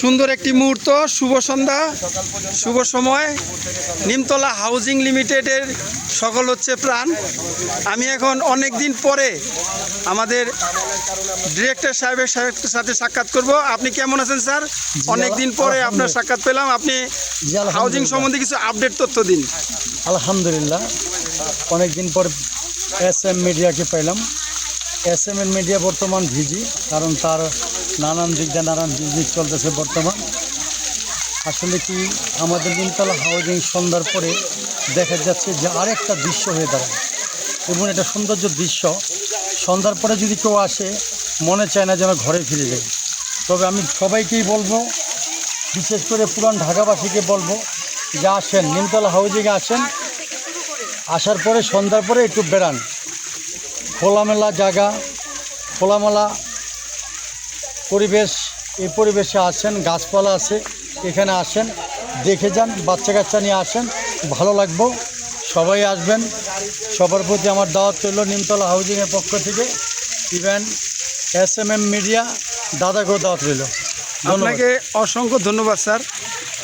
সুন্দর একটি মুহূর্ত শুভ সন্ধ্যা শুভ সময়। নিমতলা হাউজিং লিমিটেডের সকল হচ্ছে প্রাণ। আমি এখন অনেক দিন পরে আমাদের ডিরেক্টর সাহেবের সাথে সাক্ষাৎ করব। আপনি কেমন আছেন স্যার? অনেক দিন পরে আপনার সাক্ষাৎ পেলাম। আপনি হাউজিং সম্বন্ধে কিছু আপডেট তথ্য দিন। আলহামদুলিল্লাহ। অনেক দিন পর এস এম মিডিয়াকে পেলাম। এস এম মিডিয়া বর্তমান ভিজি কারণ তার নানান দিক দিয়ে নানান বিজনেস চলতেছে বর্তমান। আসলে কি আমাদের নিমতলা হাউজিং সন্ধ্যার পরে দেখা যাচ্ছে যে আরেকটা দৃশ্য হয়ে দাঁড়ায়। এবং এটা সৌন্দর্য দৃশ্য। সন্ধ্যার পরে যদি কেউ আসে, মনে চায় না যেন ঘরে ফিরে যায়। তবে আমি সবাইকেই বলব, বিশেষ করে পুরান ঢাকাবাসীকে বলব, যে আসেন, নিমতলা হাউজিংয়ে আসেন। আসার পরে সন্ধ্যার পরে একটু বেড়ান। খোলামেলা জায়গা, খোলামেলা পরিবেশ, এই পরিবেশে আসেন গাছপালা আছে, এখানে আসেন, দেখে যান, বাচ্চা কাচ্চা নিয়ে আসেন, ভালো লাগবো। সবাই আসবেন। সবার প্রতি আমার দাওয়াত চলল নিমতলা হাউজিংয়ের পক্ষ থেকে। Even S M M media দাদাকেও দাওয়াত রইল। আপনাকে অসংখ্য ধন্যবাদ, স্যার।